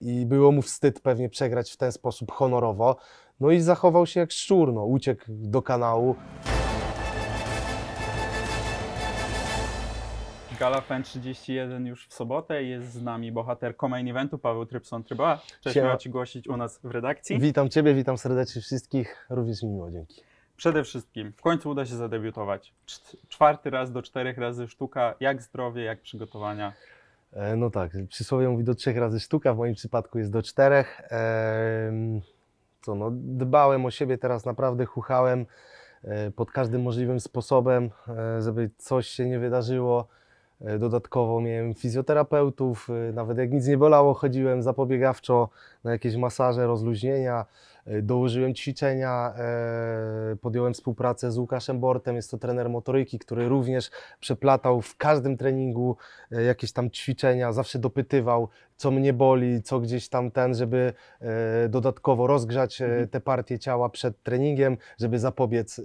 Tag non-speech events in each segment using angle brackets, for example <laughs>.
i było mu wstyd pewnie przegrać w ten sposób honorowo. No i zachował się jak szczur, no, uciekł do kanału. Gala Fan 31 już w sobotę. Jest z nami bohater main eventu Paweł Trypson-Tryba. Cześć, Siema. miło Ci gościć u nas w redakcji. Witam Ciebie, witam serdecznie wszystkich, również mi miło, dzięki. Przede wszystkim w końcu uda się zadebiutować. Czwarty raz do czterech razy sztuka. Jak zdrowie, jak przygotowania? E, No tak, przysłowie mówi do trzech razy sztuka, w moim przypadku jest do czterech. Em, Co no, dbałem o siebie teraz naprawdę, chuchałem e, pod każdym możliwym sposobem, e, żeby coś się nie wydarzyło. E, Dodatkowo miałem fizjoterapeutów, e, nawet jak nic nie bolało, chodziłem zapobiegawczo na jakieś masaże, rozluźnienia, e, dołożyłem ćwiczenia, e, podjąłem współpracę z Łukaszem Bortem, jest to trener motoryki, który również przeplatał w każdym treningu e, jakieś tam ćwiczenia, zawsze dopytywał, co mnie boli, co gdzieś tam ten, żeby e, dodatkowo rozgrzać e, Mhm. te partie ciała przed treningiem, żeby zapobiec e,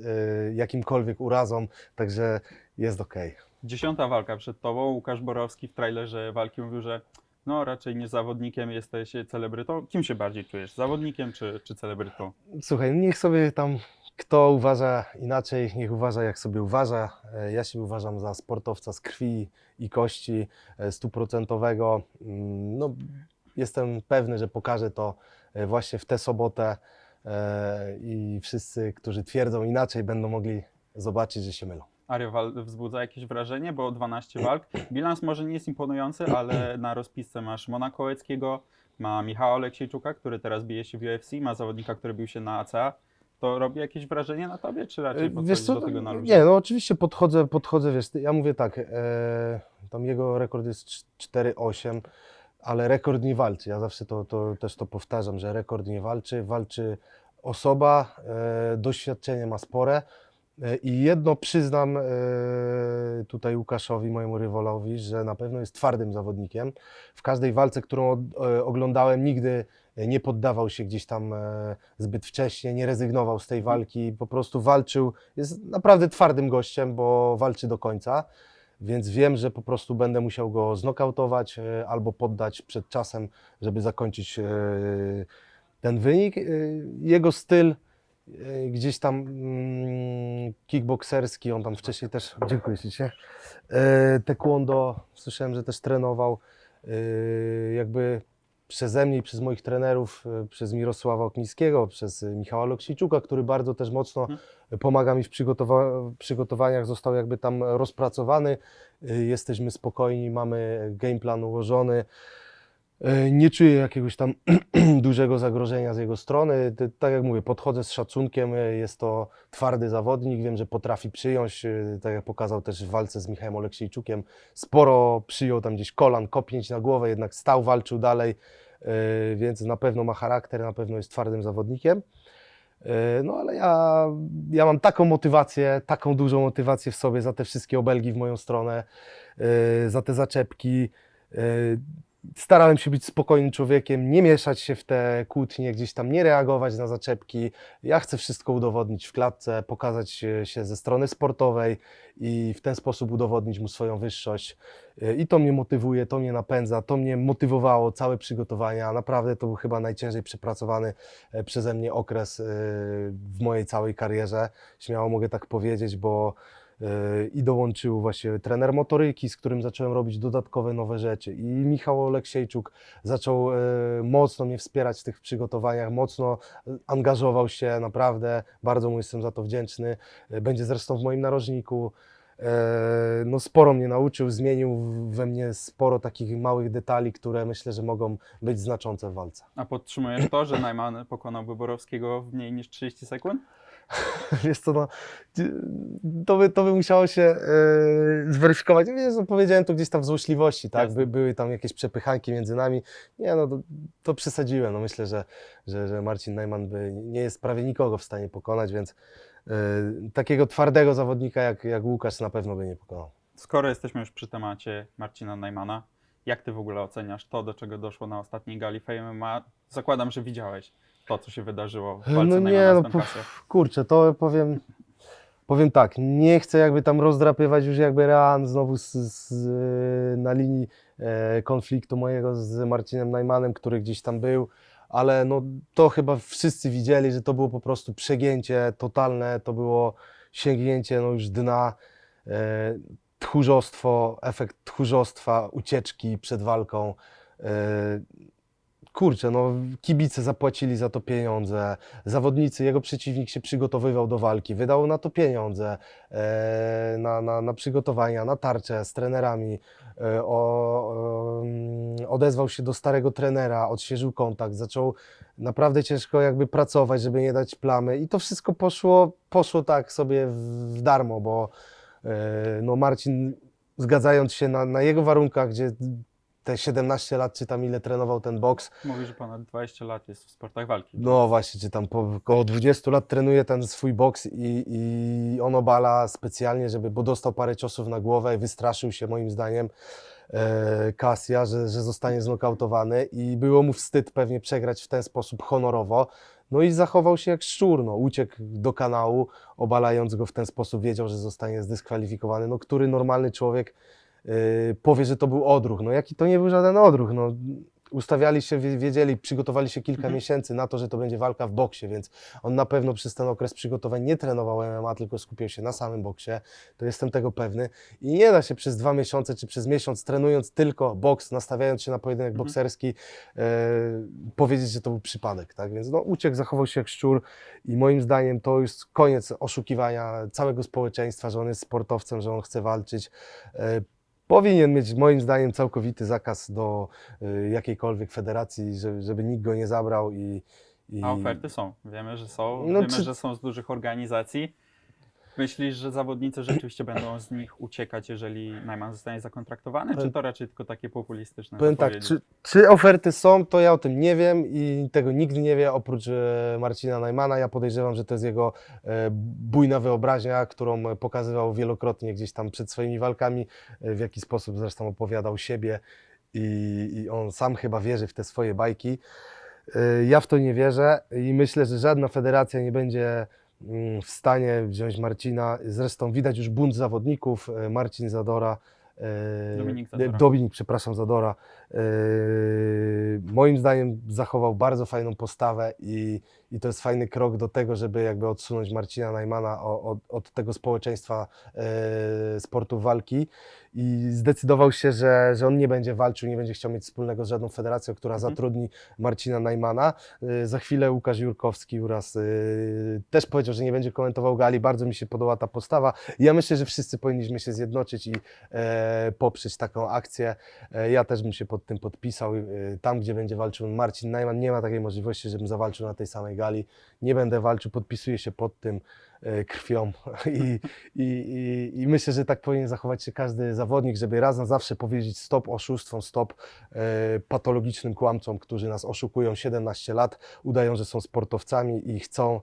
jakimkolwiek urazom, także jest okej. Dziesiąta walka przed Tobą. Łukasz Borowski w trailerze walki mówił, że no raczej nie zawodnikiem, jesteś celebrytą. Kim się bardziej czujesz? Zawodnikiem czy, czy celebrytą? Słuchaj, niech sobie tam kto uważa inaczej, niech uważa jak sobie uważa. E, Ja się uważam za sportowca z krwi i kości, e, stuprocentowego. Mm, No, jestem pewny, że pokażę to e, właśnie w tę sobotę i wszyscy, którzy twierdzą inaczej, będą mogli zobaczyć, że się mylą. Ariowal wzbudza jakieś wrażenie, bo 12 walk. Bilans może nie jest imponujący, ale na rozpisce masz Mona Kołeckiego, ma Michała Oleksiejczuka, który teraz bije się w UFC, ma zawodnika, który bił się na ACA. To robi jakieś wrażenie na tobie, czy raczej podchodzisz do tego na luzie? Nie, no oczywiście podchodzę, podchodzę, wiesz, ja mówię tak, e, tam jego rekord jest cz- 4,8, ale rekord nie walczy. Ja zawsze to, to też to powtarzam, że rekord nie walczy, walczy osoba, e, doświadczenie ma spore. E, I jedno przyznam e, tutaj Łukaszowi, mojemu rywalowi, że na pewno jest twardym zawodnikiem. W każdej walce, którą e, oglądałem, nigdy nie poddawał się gdzieś tam zbyt wcześnie, nie rezygnował z tej walki, po prostu walczył. Jest naprawdę twardym gościem, bo walczy do końca. Więc wiem, że po prostu będę musiał go znokautować albo poddać przed czasem, żeby zakończyć ten wynik. Jego styl gdzieś tam mm, kickbokserski, on tam wcześniej też, dziękuję Ci, e, taekwondo, słyszałem, że też trenował, e, jakby przeze mnie i przez moich trenerów, e, przez Mirosława Oknińskiego, przez e, Michała Loksiczuka, który bardzo też mocno Mhm. pomaga mi w przygotowa- przygotowaniach, został jakby tam rozpracowany. E, Jesteśmy spokojni, mamy game plan ułożony. E, Nie czuję jakiegoś tam <clears throat> dużego zagrożenia z jego strony. Tak jak mówię, podchodzę z szacunkiem. e, Jest to twardy zawodnik. Wiem, że potrafi przyjąć, e, tak jak pokazał też w walce z Michałem Oleksiejczukiem. Sporo przyjął tam gdzieś kolan, kopnięć na głowę, jednak stał, walczył dalej, więc na pewno ma charakter, na pewno jest twardym zawodnikiem. No ale ja, ja mam taką motywację, taką dużą motywację w sobie za te wszystkie obelgi w moją stronę, za te zaczepki. E, Starałem się być spokojnym człowiekiem, nie mieszać się w te kłótnie, gdzieś tam nie reagować na zaczepki. Ja chcę wszystko udowodnić w klatce, pokazać się- się ze strony sportowej i w ten sposób udowodnić mu swoją wyższość. E, I to mnie motywuje, to mnie napędza, to mnie motywowało całe przygotowania. Naprawdę to był chyba najciężej przepracowany e, przeze mnie okres e, w mojej całej karierze. Śmiało mogę tak powiedzieć, bo e, i dołączył właśnie trener motoryki, z którym zacząłem robić dodatkowe nowe rzeczy. I Michał Oleksiejczuk zaczął e, mocno mnie wspierać w tych przygotowaniach, mocno e, angażował się, naprawdę. Bardzo mu jestem za to wdzięczny. E, Będzie zresztą w moim narożniku. No, sporo mnie nauczył, zmienił we mnie sporo takich małych detali, które myślę, że mogą być znaczące w walce. A podtrzymujesz to, że Najman pokonałby Borowskiego w mniej niż 30 sekund? <laughs> Wiesz co, no, to, by, to by musiało się e, zweryfikować. Wiesz, no, powiedziałem to gdzieś tam w złośliwości, tak? By, były tam jakieś przepychanki między nami. Nie, no to, to przesadziłem. No, myślę, że, że, że Marcin Najman by nie jest prawie nikogo w stanie pokonać, więc e, takiego twardego zawodnika jak, jak Łukasz na pewno by nie pokonał. Skoro jesteśmy już przy temacie Marcina Najmana, jak ty w ogóle oceniasz to, do czego doszło na ostatniej gali Fame? Zakładam, że widziałeś to, co się wydarzyło w walce No Najmana nie, no puf, kurczę, to powiem, powiem tak, nie chcę jakby tam rozdrapywać już jakby ran znowu z, z, na linii e, konfliktu mojego z Marcinem Najmanem, który gdzieś tam był, ale no to chyba wszyscy widzieli, że to było po prostu przegięcie totalne, to było sięgnięcie no już dna, e, tchórzostwo, efekt tchórzostwa, ucieczki przed walką. E, kurczę, no kibice zapłacili za to pieniądze, zawodnicy, jego przeciwnik się przygotowywał do walki, wydał na to pieniądze, e, na, na, na przygotowania, na tarcze z trenerami, e, o, em, odezwał się do starego trenera, odświeżył kontakt, zaczął naprawdę ciężko jakby pracować, żeby nie dać plamy i to wszystko poszło, poszło tak sobie w, w darmo, bo e, no Marcin zgadzając się na, na jego warunkach, gdzie te 17 lat, czy tam ile trenował ten boks, Mówi, że ponad 20 lat jest w sportach walki. no właśnie, czy tam po około 20 lat trenuje ten swój boks i, i on obala specjalnie, żeby, bo dostał parę ciosów na głowę i wystraszył się moim zdaniem e, Kasia, że, że zostanie znokautowany i było mu wstyd pewnie przegrać w ten sposób honorowo. No i zachował się jak szczur, no, uciekł do kanału, obalając go w ten sposób, wiedział, że zostanie zdyskwalifikowany. No, który normalny człowiek powie, że to był odruch. No jaki to nie był żaden odruch. No, ustawiali się, wie- wiedzieli, przygotowali się kilka Mhm. miesięcy na to, że to będzie walka w boksie, więc on na pewno przez ten okres przygotowań nie trenował MMA, tylko skupiał się na samym boksie. To jestem tego pewny. I nie da się przez dwa miesiące czy przez miesiąc trenując tylko boks, nastawiając się na pojedynek Mhm. bokserski, e, powiedzieć, że to był przypadek. Tak? Więc no, uciekł, zachował się jak szczur i moim zdaniem to już koniec oszukiwania całego społeczeństwa, że on jest sportowcem, że on chce walczyć. E, Powinien mieć moim zdaniem całkowity zakaz do y, jakiejkolwiek federacji, żeby, żeby nikt go nie zabrał i, i A oferty są. Wiemy, że są. No Wiemy, czy- że są z dużych organizacji. Myślisz, że zawodnicy rzeczywiście będą z nich uciekać, jeżeli Najman zostanie zakontraktowany, czy to raczej tylko takie populistyczne Powiem tak, zapowiedzi? czy, czy oferty są, to ja o tym nie wiem i tego nikt nie wie oprócz e, Marcina Najmana. Ja podejrzewam, że to jest jego e, bujna wyobraźnia, którą pokazywał wielokrotnie gdzieś tam przed swoimi walkami, e, w jaki sposób zresztą opowiadał siebie i, i on sam chyba wierzy w te swoje bajki. E, Ja w to nie wierzę i myślę, że żadna federacja nie będzie w stanie wziąć Marcina. Zresztą widać już bunt zawodników. e, Marcin Zadora. E, Dominik Zadora. Dominik, przepraszam, Zadora. e, Moim zdaniem zachował bardzo fajną postawę i, i to jest fajny krok do tego, żeby jakby odsunąć Marcina Najmana od, od tego społeczeństwa e, sportu walki i zdecydował się, że, że on nie będzie walczył, nie będzie chciał mieć wspólnego z żadną federacją, która Mhm. zatrudni Marcina Najmana. Za chwilę Łukasz Jurkowski uraz e, też powiedział, że nie będzie komentował gali. Bardzo mi się podoba ta postawa. Ja myślę, że wszyscy powinniśmy się zjednoczyć i e, poprzeć taką akcję. E, ja też bym się pod tym podpisał. E, tam, gdzie będzie walczył Marcin Najman, nie ma takiej możliwości, żebym zawalczył na tej samej gali. Nie będę walczył, podpisuję się pod tym e, krwią <laughs> I, i, i, i myślę, że tak powinien zachować się każdy zawodnik, żeby raz na zawsze powiedzieć stop oszustwom, stop patologicznym kłamcom, którzy nas oszukują 17 lat, udają, że są sportowcami i chcą,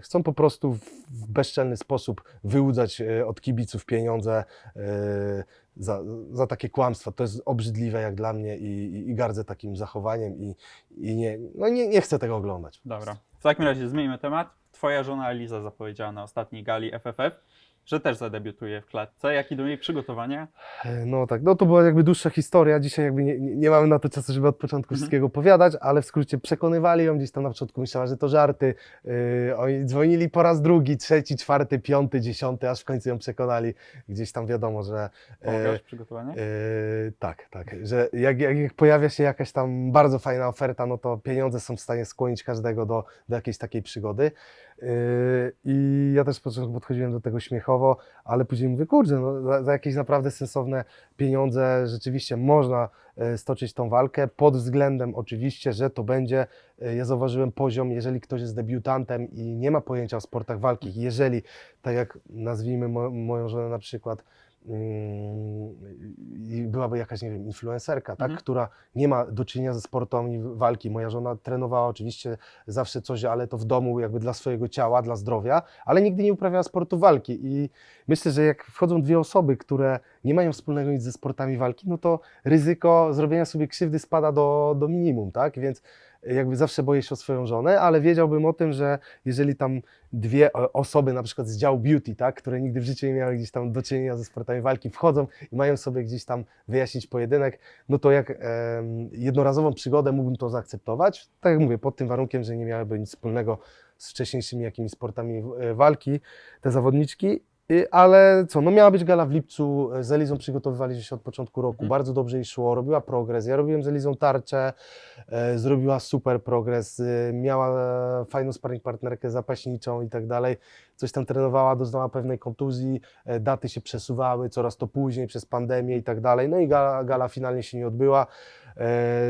chcą po prostu w, w bezczelny sposób wyłudzać e, od kibiców pieniądze e, za, za takie kłamstwa. To jest obrzydliwe jak dla mnie i, i, i gardzę takim zachowaniem i, i nie, no nie, nie chcę tego oglądać. Dobra. W takim razie zmieńmy temat. Twoja żona Eliza zapowiedziała na ostatniej gali FFF, że też zadebiutuje w klatce. Jak idą jej przygotowania? No tak, no to była jakby dłuższa historia. Dzisiaj jakby nie, nie mamy na to czasu, żeby od początku Mhm. wszystkiego opowiadać, ale w skrócie przekonywali ją gdzieś tam na początku, myślała, że to żarty. Yy, oni dzwonili po raz drugi, trzeci, czwarty, piąty, dziesiąty, aż w końcu ją przekonali. Gdzieś tam wiadomo, że Pomagasz w przygotowaniach? Yy, tak, tak, że jak, jak, jak pojawia się jakaś tam bardzo fajna oferta, no to pieniądze są w stanie skłonić każdego do, do jakiejś takiej przygody. Yy, I ja też z początku podchodziłem do tego śmiechowo, ale później mówię, kurczę, no, za, za jakieś naprawdę sensowne pieniądze rzeczywiście można e, stoczyć tą walkę, pod względem oczywiście, że to będzie, e, ja zauważyłem poziom, jeżeli ktoś jest debiutantem i nie ma pojęcia o sportach walki, jeżeli, tak jak nazwijmy mo, moją żonę na przykład, i byłaby jakaś, nie wiem, influencerka, tak, Mhm. która nie ma do czynienia ze sportami walki. Moja żona trenowała oczywiście zawsze coś, ale to w domu jakby dla swojego ciała, dla zdrowia, ale nigdy nie uprawiała sportu walki i myślę, że jak wchodzą dwie osoby, które nie mają wspólnego nic ze sportami walki, no to ryzyko zrobienia sobie krzywdy spada do, do minimum, tak, więc jakby zawsze boję się o swoją żonę, ale wiedziałbym o tym, że jeżeli tam dwie osoby, na przykład z działu beauty, tak, które nigdy w życiu nie miały gdzieś tam do czynienia ze sportami walki, wchodzą i mają sobie gdzieś tam wyjaśnić pojedynek, no to jak em, jednorazową przygodę mógłbym to zaakceptować. Tak jak mówię, pod tym warunkiem, że nie miałyby nic wspólnego z wcześniejszymi jakimiś sportami e, walki, te zawodniczki. I- Ale co, no miała być gala w lipcu, e, z Elizą przygotowywaliśmy się od początku roku, Mhm. bardzo dobrze jej szło, robiła progres, ja robiłem z Elizą tarczę, e, zrobiła super progres, e, miała fajną sparring partnerkę zapaśniczą i tak dalej, coś tam trenowała, doznała pewnej kontuzji, e, daty się przesuwały coraz to później przez pandemię i tak dalej, no i gala, gala finalnie się nie odbyła,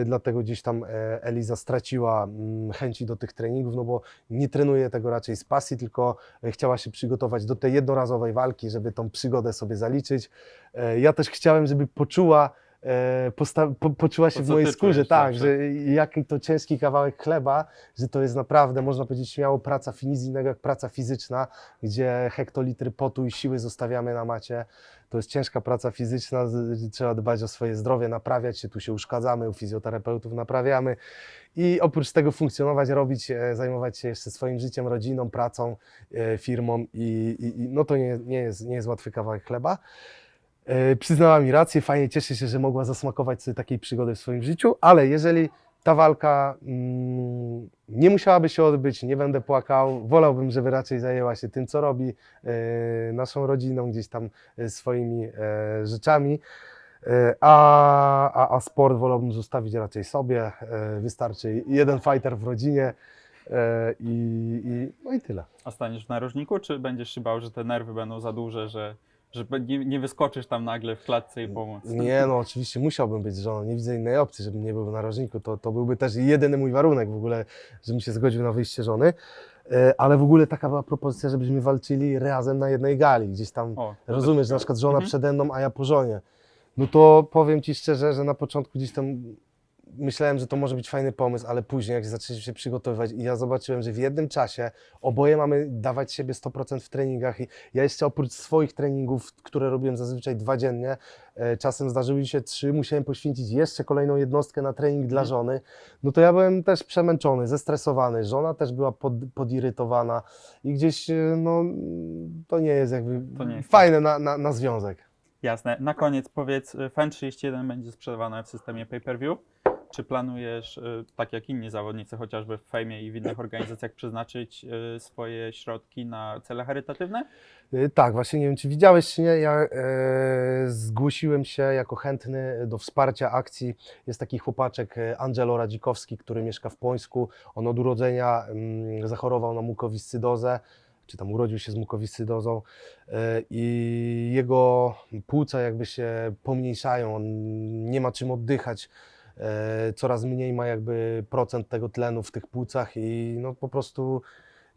dlatego gdzieś tam e, Eliza straciła mm, chęci do tych treningów, no bo nie trenuje tego raczej z pasji, tylko e, chciała się przygotować do tej jednorazowej walki, żeby tą przygodę sobie zaliczyć. E, Ja też chciałem, żeby poczuła, e, posta- po, poczuła się w mojej skórze, tak, zawsze. że jaki to ciężki kawałek chleba, że to jest naprawdę, można powiedzieć śmiało, praca nic innego jak praca fizyczna, gdzie hektolitry potu i siły zostawiamy na macie. To jest ciężka praca fizyczna, z- trzeba dbać o swoje zdrowie, naprawiać się, tu się uszkadzamy, u fizjoterapeutów naprawiamy i oprócz tego funkcjonować, robić, e, zajmować się jeszcze swoim życiem, rodziną, pracą, e, firmą i, i, i no to nie, nie, jest, nie jest łatwy kawałek chleba. E, Przyznała mi rację, fajnie cieszę się, że mogła zasmakować sobie takiej przygody w swoim życiu, ale jeżeli ta walka mm, nie musiałaby się odbyć, nie będę płakał, wolałbym, żeby raczej zajęła się tym, co robi, e, naszą rodziną, gdzieś tam e, swoimi e, rzeczami. A, a, a sport wolałbym zostawić raczej sobie. Wystarczy jeden fighter w rodzinie i, i, no i tyle. A staniesz w narożniku, czy będziesz się bał, że te nerwy będą za duże, że, że be- nie, nie wyskoczysz tam nagle w klatce i pomóc? Nie, no oczywiście musiałbym być z żoną. Nie widzę innej opcji, żebym nie był w narożniku. To, to byłby też jedyny mój warunek w ogóle, żebym się zgodził na wyjście żony. E, Ale w ogóle taka była propozycja, żebyśmy walczyli razem na jednej gali. Gdzieś tam O, Rozumiesz, że na przykład żona Mhm. przede mną, a ja po żonie. No to powiem Ci szczerze, że na początku gdzieś tam myślałem, że to może być fajny pomysł, ale później jak zaczęliśmy się przygotowywać i ja zobaczyłem, że w jednym czasie oboje mamy dawać siebie 100% w treningach i ja jeszcze oprócz swoich treningów, które robiłem zazwyczaj dwa dziennie, e, czasem zdarzyły mi się trzy, musiałem poświęcić jeszcze kolejną jednostkę na trening dla Mhm. żony, no to ja byłem też przemęczony, zestresowany, żona też była pod, podirytowana i gdzieś, e, no, to nie jest jakby nie jest fajne na, na, na związek. Jasne. Na koniec powiedz, y, FEN 31 będzie sprzedawane w systemie pay-per-view. Czy planujesz, y, tak jak inni zawodnicy, chociażby w Fejmie i w innych organizacjach, przeznaczyć y, swoje środki na cele charytatywne? Y, Tak, właśnie nie wiem, czy widziałeś, czy nie. Ja e, zgłosiłem się jako chętny do wsparcia akcji. Jest taki chłopaczek e, Angelo Radzikowski, który mieszka w Pońsku. On od urodzenia mm, zachorował na mukowiscydozę, czy tam urodził się z mukowiscydozą e, i jego płuca jakby się pomniejszają, on nie ma czym oddychać. E, Coraz mniej ma jakby procent tego tlenu w tych płucach i no po prostu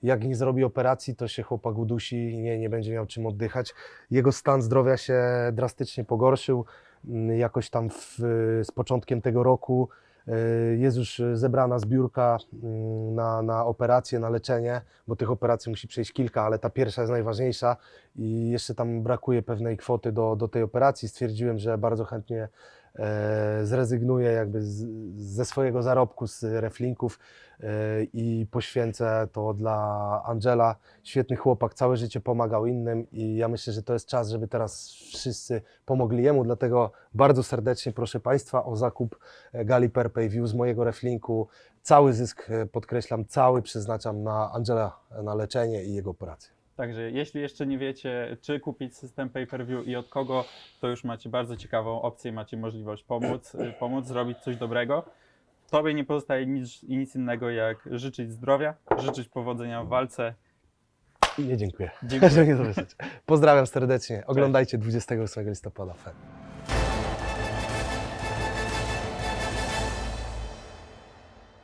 jak nie zrobi operacji, to się chłopak udusi i nie, nie będzie miał czym oddychać. Jego stan zdrowia się drastycznie pogorszył. Mm, Jakoś tam w, z początkiem tego roku y, jest już zebrana zbiórka mm, na, na operację, na leczenie, bo tych operacji musi przejść kilka, ale ta pierwsza jest najważniejsza i jeszcze tam brakuje pewnej kwoty do, do tej operacji. Stwierdziłem, że bardzo chętnie e, zrezygnuję jakby z, ze swojego zarobku z reflinków e, i poświęcę to dla Angela. Świetny chłopak, całe życie pomagał innym i ja myślę, że to jest czas, żeby teraz wszyscy pomogli jemu, dlatego bardzo serdecznie proszę Państwa o zakup e, gali per pay view z mojego reflinku. Cały zysk, podkreślam, cały przeznaczam na Angela, na leczenie i jego operację. Także jeśli jeszcze nie wiecie, czy kupić system pay-per-view i od kogo, to już macie bardzo ciekawą opcję, macie możliwość pomóc, y, pomóc zrobić coś dobrego. Tobie nie pozostaje nic, nic innego, jak życzyć zdrowia, życzyć powodzenia w walce. Nie dziękuję. Dziękuję. <laughs> Pozdrawiam serdecznie. Oglądajcie 28 listopada. Fan.